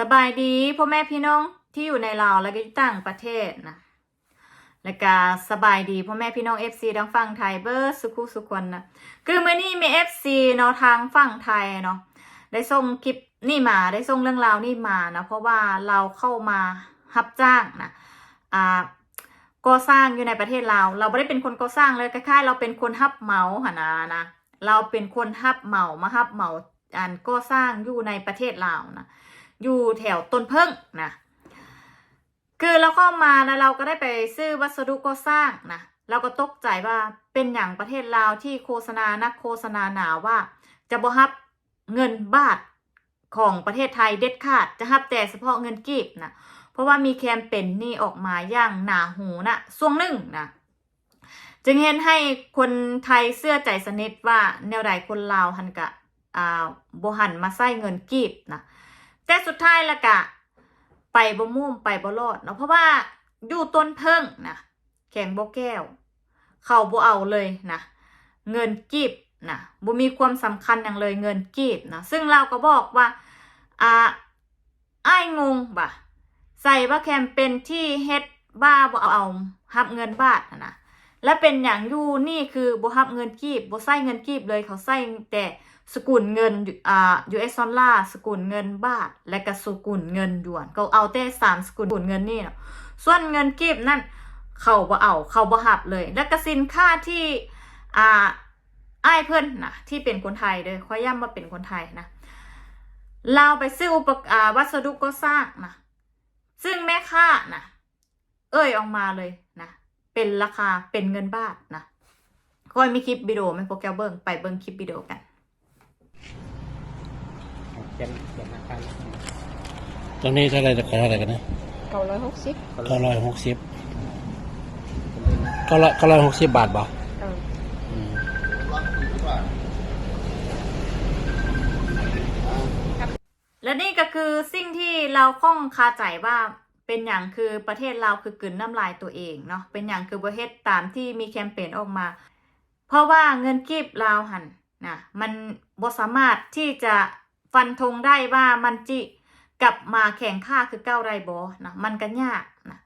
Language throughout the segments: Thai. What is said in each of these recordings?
สบายดีพ่อแม่พี่น้องที่อยู่ในลาวและก็อยู่ต่างประเทศนะและก็สบายดีพ่อแม่พี่น้อง FC ทางฝั่งไทยเบิร์สุขุสุขคนนะคือเมื่อนี้มี FC เนาะทางฝั่งไทยเนาะได้ส่งคลิปนี่มาได้ส่งเรื่องราวนี่มานะเพราะว่าเราเข้ามารับจ้างนะอ่าก่อสร้างอยู่ในประเทศลาวเราไม่ได้เป็นคนก่อสร้างเลยคล้ายๆเราเป็นคนฮับเหมาหนานะเราเป็นคนฮับเหมามาฮับเหมาอันก่อสร้างอยู่ในประเทศลาวนะ อยู่แถวต้นเพิ่งนะคือเราเข้ามานะเราก็ได้ไปซื้อวัสดุก่อสร้างนะเราก็ตกใจว่าเป็นอย่างประเทศลาวที่โฆษณานักโฆษณาหนาว่า จะบ่ฮับเงินบาทของประเทศไทยเด็ดขาดจะฮับแต่เฉพาะเงินกีบนะเพราะว่ามีแคมเปญนี่ออกมาอย่างหนาหูนะช่วงหนึ่งนะจึงเห็นให้คนไทยเสื้อใจสนิทว่าแนวใดคนลาวหันกะอ่าบ่หันมาใส่เงินกีบนะ แต่สุดท้ายละกะ ไปบ่มุ่มไปบ่รอดเนาะเพราะว่าอยู่ต้นเพิ่งนะแข่งบ่แก้ว เข่าบ่เอาเลยนะเงินกีบนะบ่มีความสำคัญอย่างเลยเงินกีบนะซึ่งเราก็บอกว่าอ่าอ้งงบ่ะใส่ว่าแคมเปญที่เฮ็ดบ้าบ่เอาเอารับเงินบาทนะนะและเป็นอย่างอยู่นี่คือบ่รับเงินกีบบ่ใส่เงินกีบเลยเขาใส่แต่ สกุลเงินอ่า US ดอลลาร์สกุลเงินบาท และก็สกุลเงินหยวนเขาเอาแต่สามสกุลเงินนี่เนาะส่วนเงินกีบนั่นเขาบ่เอาเขาบ่หับเลย และก็สินค้าที่อ่าอ้ายเพิ่อนนะที่เป็นคนไทยเด้อขอย้ำว่าเป็นคนไทยนะเราไปซื้ออุปกรณ์อ่าวัสดุก่อสร้างนะซึ่งแม่ค้านะเอ่ยออกมาเลยนะเป็นราคาเป็นเงินบาทนะคอยมีคลิปวิดีโอไหมพวกแกเบิ้งไปเบิ้งคลิปวิดีโอกัน ขียนเขียนอาการตรงนี้เท่าไหรจะขายเท่าไหรกันนะเก้าร้อยหกสิบเขาเก้าร้อยหกสิบเป็นเรื่องเก้าร้อยเก้าร้อยหกสิบบาทบ่เอออืมและนี่ก็คือสิ่งที่เราข้องคาใจว่าเป็นอย่างคือประเทศเราคือกลืนน้ำลายตัวเองเนาะเป็นอย่างคือประเทศตามที่มีแคมเปญออกมา เพราะว่าเงินกีบลาวหันนะมันบ่สามารถที่จะ ฟันธงได้ว่ามันจิกลับมาแข่งค่าคือเก้าไรบอนะมันก็ยากนะ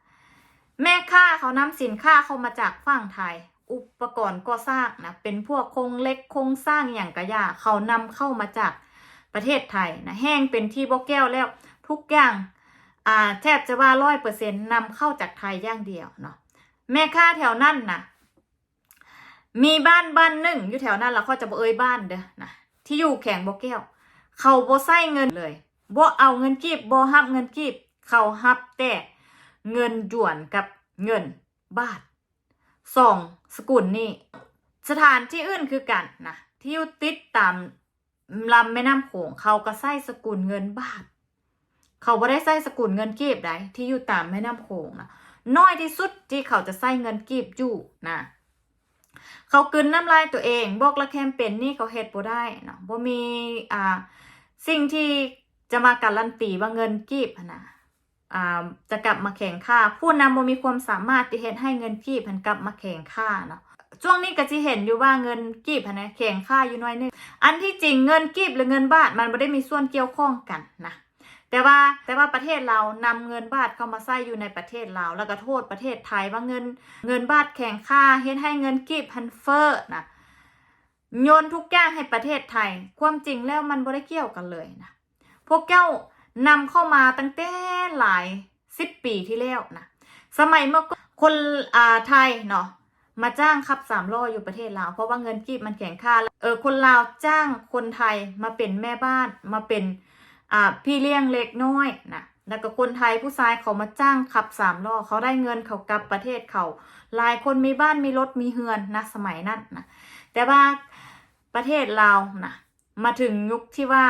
แม่ค้าเขานำสินค้าเข้ามาจากฝั่งไทย อุปกรณ์ก่อสร้างนะเป็นพวกโครงเล็กโครงสร้างอย่างกระยาเขานำเข้ามาจากประเทศไทยนะแห้งเป็นที่บ่แก้วแล้วทุกอย่างอ่าแทบจะว่าร้อยเปอร์เซ็นต์นำเข้าจากไทยอย่างเดียวเนาะแม่ค้าแถวนั่นนะมีบ้านบ้านหนึ่งอยู่แถวนั้นแล้วเขาจะบ่เอ่ยบ้านเด้อนะที่อยู่แข่งบ่แก้ว เขาบ่ใส่เงินเลยบ่เอาเงินกีบบ่ฮับเงินกีบ เขาฮับแต่เงินหยวนกับเงินบาทสองสกุลนี่สถานที่อื่นคือกันนะที่อยู่ติดตามลำแม่น้ำโขงเขาก็ใส่สกุลเงินบาท เขาบ่ได้ใส่สกุลเงินกีบใดที่อยู่ตามแม่น้ำโขงนะน้อยที่สุดที่เขาจะใส่เงินกีบอยู่นะเขากลืนน้ำลายตัวเองบอกละแคมเปญนี่เขาเฮ็ดบ่ได้เนาะบ่มีอ่า สิ่งที่จะมาการันตีว่าเงินกีบนะจะกลับมาแข่งค่า ผู้นำบ่มีความสามารถที่เฮ็ดให้เงินกีบมันกลับมาแข่งค่าเนาะช่วงนี้ก็สิเห็นอยู่ว่าเงินกีบนะแข่งค่าอยู่น้อยนึงอันที่จริงเงินกีบหรือเงินบาทมันบ่ได้มีส่วนเกี่ยวข้องกันนะแต่ว่าแต่ว่าประเทศเรานำเงินบาทเข้ามาใส่อยู่ในประเทศเราแล้วก็โทษประเทศไทยว่าเงินเงินบาทแข่งค่าเฮ็ดให้เงินกีบพันเฟอร์นะ โยนทุกอย่างให้ประเทศไทย ความจริงแล้วมันบ่ได้เกี่ยวกันเลยนะ พวกเจ้านำเข้ามาตั้งแต่หลายสิบปีที่แล้วนะ สมัยเมื่อคนอ่าไทยเนาะมาจ้างขับสามล้ออยู่ประเทศลาว เพราะว่าเงินกีบมันแข่งค่าเออคนลาวจ้างคนไทยมาเป็นแม่บ้านมาเป็นอ่าพี่เลี้ยงเล็กน้อยนะแล้วก็คนไทยผู้ชายเขามาจ้างขับสามล้อเขาได้เงินเขากลับประเทศเขาหลายคนมีบ้านมีรถมีเฮือนนะสมัยนั้นนะแต่ว่า ประเทศเราวนะมาถึงยุคที่ว่า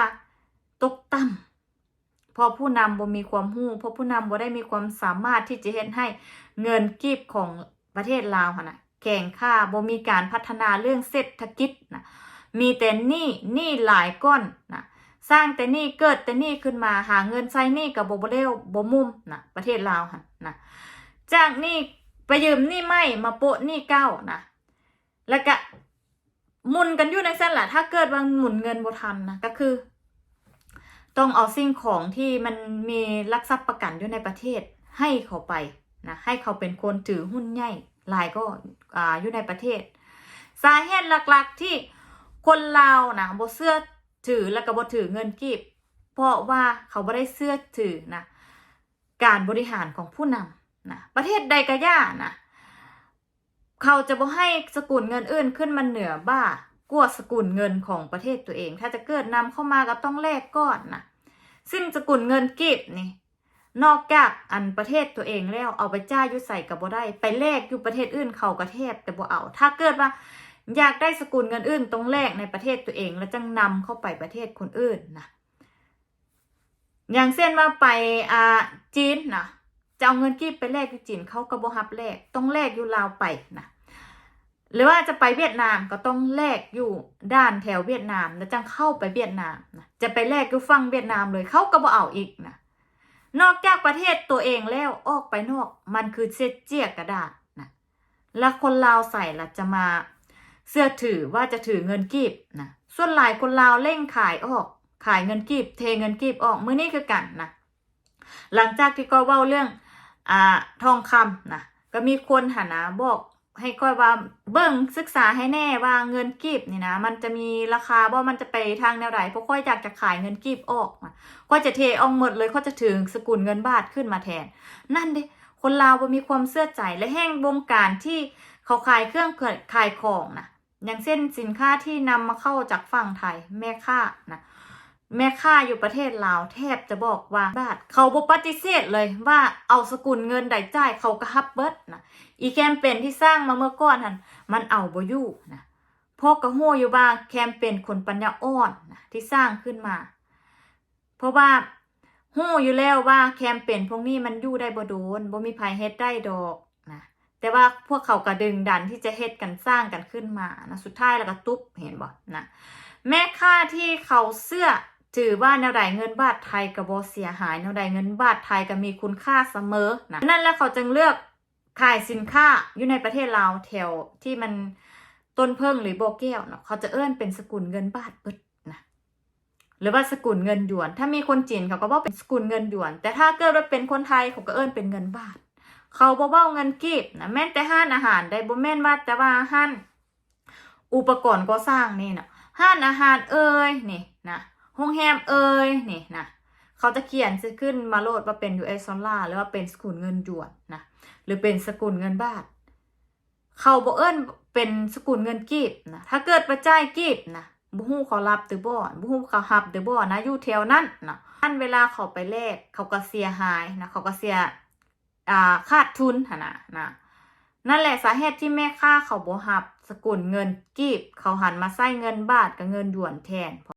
ตกต่ำเพอผู้นำบ่มีความรู้เพราะผู้นำบ่ได้มีความสามารถที่จะเฮ็ดให้เงินกีบของประเทศลาวนะแข่งค่าบ่มีการพัฒนาเรื่องเศรษฐกิจนะมีแต่หนี้หนี้หลายก้อนนะสร้างแต่หนี้เกิดแต่หนี้ขึ้นมาหาเงินใช้หนี้กับบ่บ่เร็วบ่มุมนะประเทศลาวหั่นนะจากหนี้ไปยืมหนี่ไม่มาโปะหนี่เก้านะแล้วก็ มุนกันอยู่ในเส้นแหละถ้าเกิดว่าหมุนเงินบ่ทันนะก็คือ ต้องเอาสิ่งของที่มันมีลักทรัพย์ประกันอยู่ในประเทศให้เขาไปนะให้เขาเป็นคนถือหุ้นใหญ่ลายก็อ่าอยู่ในประเทศ สาเหตุหลักๆที่คนลาวนะบ่เสื้อถือแล้วก็บ่ถือเงินกีบ เพราะว่าเขาบ่ได้เสื้อถือนะการบริหารของผู้นำนะประเทศใดก็ย่านะ เขาจะบ่ให้สกุลเงินอื่นขึ้นมาเหนือบ้ากว่าสกุลเงินของประเทศตัวเอง ถ้าจะเกิดนำเข้ามาก็ต้องแลกก่อนนะซึ่งสกุลเงินกีบนี่ นอกจากอันประเทศตัวเองแล้วเอาไปจ่ายยุใส่กับบ่ได้ ไปแลกอยู่ประเทศอื่นเขากระเทบแต่บ่เอา ถ้าเกิดว่าอยากได้สกุลเงินอื่นตรงแรกในประเทศตัวเอง แล้วจังนำเข้าไปประเทศคนอื่นนะอย่างเช่นว่าไปอ่าจีนนะจะเอาเงินกีบไปแลกอยู่จีนเขาก็บ่ฮับแลกต้องแลกอยู่ลาวไปนะ หรือว่าจะไปเวียดนามก็ต้องแลกอยู่ด้านแถวเวียดนาม แล้วจังเข้าไปเวียดนามนะจะไปแลกอยู่ฝั่งเวียดนามเลยเขาก็บ่เอาอีกนะนอกจากประเทศตัวเองแล้วออกไปนอก มันคือเศษเจียกกระดาษนะแล้วคนลาวใส่ละจะมาเสื้อถือว่าจะถือเงินกีบนะส่วนหลายคนลาวเร่งขายออก ขายเงินกีบ เทเงินกีบออกมือนี้คือกันนะหลังจากที่ก็เว้าเรื่องอ่าทองคำนะก็มีคนหานะบอก ให้ก้อยว่าเบิ่งศึกษาให้แน่ว่าเงินกีบนี่นะ มันจะมีราคาว่ามันจะไปทางแนวไหนเพราะก้อยอยากจะขายเงินกีบออกนะก็จะเทออกหมดเลยก็จะถึงสกุลเงินบาทขึ้นมาแทน นั่นเด้คนลาวมีความเสื่อใจและแห้งวงการที่เขาขายเครื่องขายของนะอย่างเช่นสินค้าที่นำมาเข้าจากฝั่งไทยแม่ค้านะ แม่ค้าอยู่ประเทศลาวแทบจะบอกว่าบาทเขาบ่ปฏิเสธเลยว่าเอาสกุลเงินใดจ่ายเขาก็ฮับเบิดนะอีแคมเปญที่สร้างมาเมื่อก่อนหันมันเอาบ่อยู่นะพอกกระหัวอยู่ว่าแคมเปญคนปัญญาอ่อนนะที่สร้างขึ้นมา เพราะว่าหู้อยู่แล้วว่าแคมเปญพวกนี้มันอยู่ได้บ่โดนบ่มีภัยเฮ็ดได้ดอกนะแต่ว่าพวกเขากระดึงดันที่จะเฮ็ดกันสร้างกันขึ้นมานะสุดท้ายแล้วก็ตุ๊บเห็นบ่นะแม่ค่าที่เขาเสื้อ ถือว่าแนวใดเงินบาทไทยก็บ่เสียหายแนวใดเงินบาทไทยก็มีคุณค่าเสมอนะนั่นแล้วเขาจึงเลือกขายสินค้าอยู่ในประเทศลาวแถวที่มันต้นเพิ่งหรือโบแก้วเนาะเขาจะเอื้อนเป็นสกุลเงินบาทเบิดนะหรือว่าสกุลเงินหยวน ถ้ามีคนจีนเขาก็บอกเป็นสกุลเงินหยวน แต่ถ้าเกิดว่าเป็นคนไทยเขาก็เอิ้นเป็นเงินบาท เขาบ่เว้าเงินกีบนะแม่นแต่ห้านอาหารได้บ่แม่นว่าแต่ว่าห้านอุปกรณ์ก่อสร้างนี่เนาะห้านอาหารเอ่ยนี่นะ โรงแรมเอ่ยนี่นะเขาจะเขียนจะขึ้นมาโลดว่าเป็น US ดอลลาร์หรือว่าเป็นสกุลเงินหยวนนะหรือเป็นสกุลเงินบาท เขาบ่เอิ้นเป็นสกุลเงินกีบนะถ้าเกิดประจ่ายกีบนะบ่ฮู้เขารับหรือบ่บ่ฮู้เขารับหรือบ่นะอยู่แถวนั้นนะอันเวลาเขาไปแลกเขาก็เสียหายนะเขาก็เสียอ่าขาดทุนหนะนะนั่นแหละสาเหตุที่แม่ค้าเขาบ่รับสกุลเงินกีบ เขาหันมาใช้เงินบาทกับเงินหยวนแทน